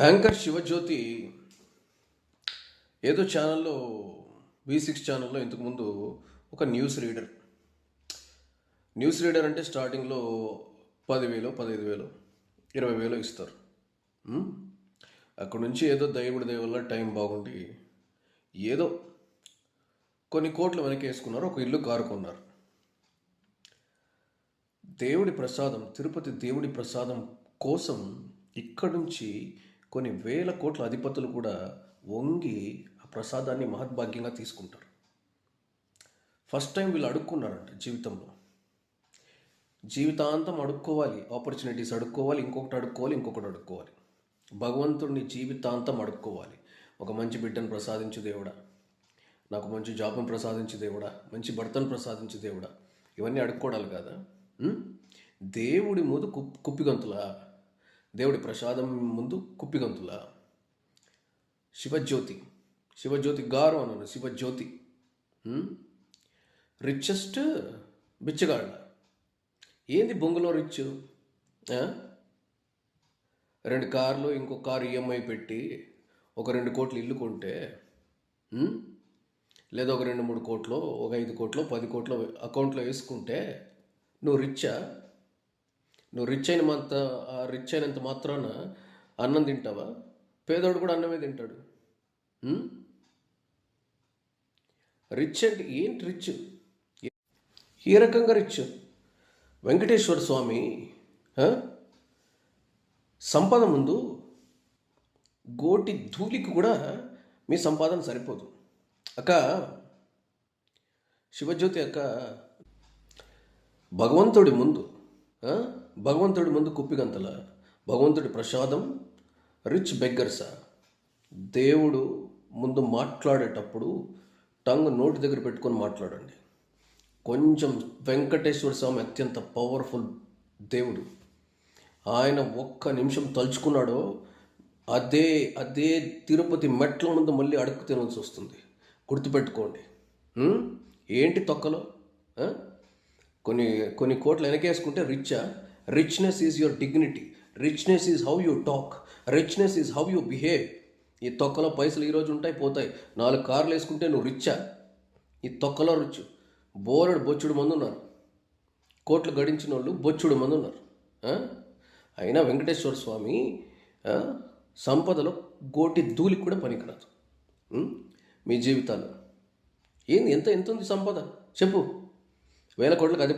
Anchor Shivajyothi ఏదో ఛానల్లో V six ఛానల్లో ఇంతకుముందు ఒక న్యూస్ రీడర్. న్యూస్ రీడర్ అంటే స్టార్టింగ్లో పదివేలు పదహైదు వేలు ఇరవై వేలు ఇస్తారు. అక్కడ నుంచి ఏదో దైవుడి దయ టైం బాగుండి ఏదో కొన్ని కోట్లు వెనక్కి వేసుకున్నారు ఒక ఇల్లు కారు కొన్నారు. దేవుడి ప్రసాదం తిరుపతి దేవుడి ప్రసాదం కోసం ఇక్కడ నుంచి కొన్ని వేల కోట్ల అధిపతులు కూడా వంగి ఆ ప్రసాదాన్ని మహద్భాగ్యంగా తీసుకుంటారు. ఫస్ట్ టైం వీళ్ళు అడుక్కున్నారంట జీవితంలో. జీవితాంతం అడుక్కోవాలి ఆపర్చునిటీస్ అడుక్కోవాలి ఇంకొకటి అడుక్కోవాలి ఇంకొకటి అడుక్కోవాలి. భగవంతుడిని జీవితాంతం అడుక్కోవాలి. ఒక మంచి బిడ్డను ప్రసాదించు దేవుడా నాకు మంచి జాబ్ను ప్రసాదించు దేవుడా మంచి భర్తను ప్రసాదించు దేవుడా. ఇవన్నీ అడుక్కోవాలి కదా? దేవుడి ముందు కుప్ కుప్పిగంతులా? దేవుడి ప్రసాదం ముందు కుప్పిగంతుల. శివజ్యోతి. శివజ్యోతి గారు అన్నాను శివజ్యోతి. రిచెస్ట్ బిచ్చగాళ్ళ. ఏంది బొంగులో రిచ్ రెండు కార్లు ఇంకో కారు ఈఎంఐ పెట్టి ఒక రెండు కోట్లు ఇల్లు కొంటే లేదా ఒక రెండు మూడు కోట్లు ఒక ఐదు కోట్లు పది కోట్లు అకౌంట్లో వేసుకుంటే నువ్వు రిచ్చా నువ్వు రిచ్ అయిన మంత రిచ్ అయినంత మాత్రాన అన్నం తింటావా? పేదోడు కూడా అన్నమే తింటాడు. రిచ్ అంటే ఏంటి రిచ్ ఏ రకంగా రిచ్ వెంకటేశ్వర స్వామి సంపద ముందు గోటి ధూళికి కూడా మీ సంపాదన సరిపోదు. అక్క శివజ్యోతి అక్క భగవంతుడి ముందు భగవంతుడి ముందు కుప్పిగంతల? భగవంతుడి ప్రసాదం? రిచ్ బెగ్గర్సా? దేవుడు ముందు మాట్లాడేటప్పుడు టంగ్ నోటి దగ్గర పెట్టుకొని మాట్లాడండి. కొంచెం వెంకటేశ్వర స్వామి అత్యంత పవర్ఫుల్ దేవుడు. ఆయన ఒక్క నిమిషం తలుచుకున్నాడో అదే అదే తిరుపతి మెట్ల ముందు మళ్ళీ అడుక్కు తినాల్సి వస్తుంది. గుర్తుపెట్టుకోండి. ఏంటి తొక్కలో? కొన్ని కొన్ని కోట్లు వెనకేసుకుంటే రిచ్చా richness is your dignity richness is how you talk richness is how you behave ఈ తొక్కలో పైసలు ఈరోజు ఉంటాయి పోతాయి. నాలుగు కార్లు వేసుకుంటే నువ్వు రిచ్చా ఈ తొక్కలో రిచ్. బోరెడు బొచ్చుడు మంది ఉన్నారు. కోట్లు గడించిన వాళ్ళు బొచ్చుడు మంది ఉన్నారు. అయినా వెంకటేశ్వర స్వామి సంపదలో గోటి ధూళికి కూడా పనికిరాదు. మీ జీవితాలు. ఏంది ఎంత ఎంత ఉంది సంపద? చెప్పు. వేల కోట్లకు అధిపతి